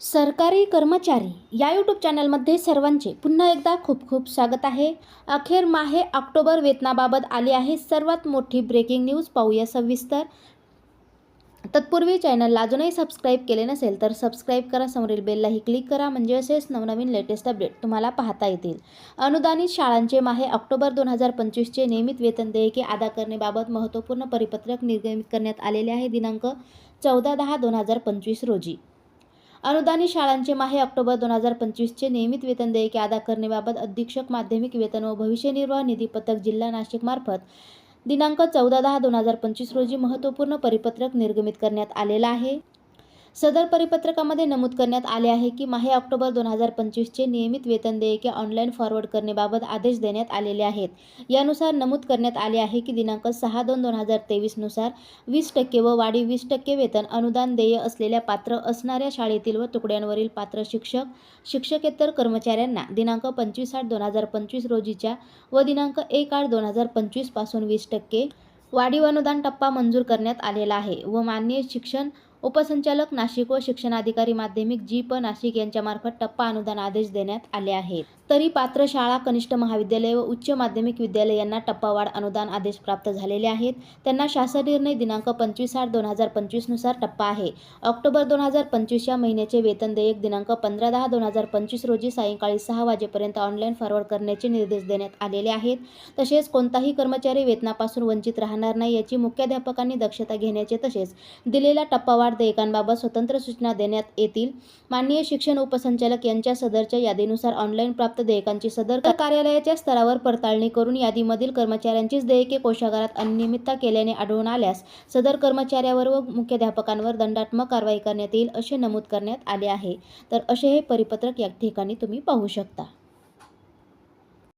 सरकारी कर्मचारी या यूट्यूब चॅनलमध्ये सर्वांचे पुन्हा एकदा खूप खूप स्वागत आहे. अखेर माहे ऑक्टोबर वेतनाबाबत आली आहे सर्वात मोठी ब्रेकिंग न्यूज पाहूया सविस्तर. तत्पूर्वी चॅनलला अजूनही सबस्क्राईब केले नसेल तर सबस्क्राईब करा समोरील बेललाही क्लिक करा म्हणजे असेच नवनवीन लेटेस्ट अपडेट तुम्हाला पाहता येतील. अनुदानित शाळांचे माहे ऑक्टोबर दोन हजार पंचवीसचे नियमित वेतन देयके अदा करण्याबाबत महत्त्वपूर्ण परिपत्रक निर्गमित करण्यात आलेले आहे दिनांक चौदा दहा दोन हजार पंचवीस रोजी. अनुदानित शाळांचे माहे ऑक्टोबर दोन हजार पंचवीसचे नियमित वेतन देयके अदा करण्याबाबत अधीक्षक माध्यमिक वेतन व भविष्य निर्वाह निधी पथक जिल्हा नाशिकमार्फत दिनांक चौदा दहा दोन हजार पंचवीस रोजी महत्त्वपूर्ण परिपत्रक निर्गमित करण्यात आलेलं आहे. सदर परिपत्रकामध्ये नमूद करण्यात आले आहे की माहे ऑक्टोबर दोन हजार पंचवीसचे नियमित वेतन देयके ऑनलाईन फॉरवर्ड करण्याबाबत आदेश देण्यात आलेले आहेत. यानुसार नमूद करण्यात आले आहे की दिनांक सहा दोन दोन हजार तेवीसनुसार वीस टक्के व वाढी वीस टक्के वेतन अनुदान देय असलेल्या पात्र असणाऱ्या शाळेतील व तुकड्यांवरील पात्र शिक्षक शिक्षकेतर कर्मचाऱ्यांना दिनांक पंचवीस आठ दोन हजार पंचवीस रोजीच्या व दिनांक एक आठ दोन हजार पंचवीसपासून वीस टक्के वाढीव अनुदान टप्पा मंजूर करण्यात आलेला आहे व मान्य शिक्षण उपसंचालक नाशिक व शिक्षणाधिकारी माध्यमिक जी. प. नाशिक यांच्यामार्फत टप्पा अनुदान आदेश देण्यात आले आहेत. तरी पात्र शाळा कनिष्ठ महाविद्यालय व उच्च माध्यमिक विद्यालय यांना टप्पावाढ अनुदान आदेश प्राप्त झालेले आहेत. त्यांना शासन निर्णय दिनांक पंचवीस आठ दोन हजार पंचवीसनुसार टप्पा आहे. ऑक्टोबर दोन हजार पंचवीस या महिन्याचे वेतन देयक दिनांक पंधरा दहा दोन हजार पंचवीस रोजी सायंकाळी सहा वाजेपर्यंत ऑनलाईन फॉरवर्ड करण्याचे निर्देश देण्यात आलेले आहेत. तसेच कोणताही कर्मचारी वेतनापासून वंचित राहणार नाही याची मुख्याध्यापकांनी दक्षता घेण्याचे तसेच दिलेला टप्पावाढ देयकांबाबत स्वतंत्र सूचना देण्यात येतील. माननीय शिक्षण उपसंचालक यांच्या सदरच्या यादीनुसार ऑनलाईन प्राप्त देयकांची सदर कार्यालयाच्या स्तरावर पडताळणी करून यादीमधील कर्मचाऱ्यांचीच देयके कोशागारात अनियमितता केल्याने आढळून आल्यास सदर कर्मचाऱ्यावर व मुख्याध्यापकांवर दंडात्मक कारवाई करण्यात येईल असे नमूद करण्यात आले आहे. तर असे हे परिपत्रक या ठिकाणी तुम्ही पाहू शकता.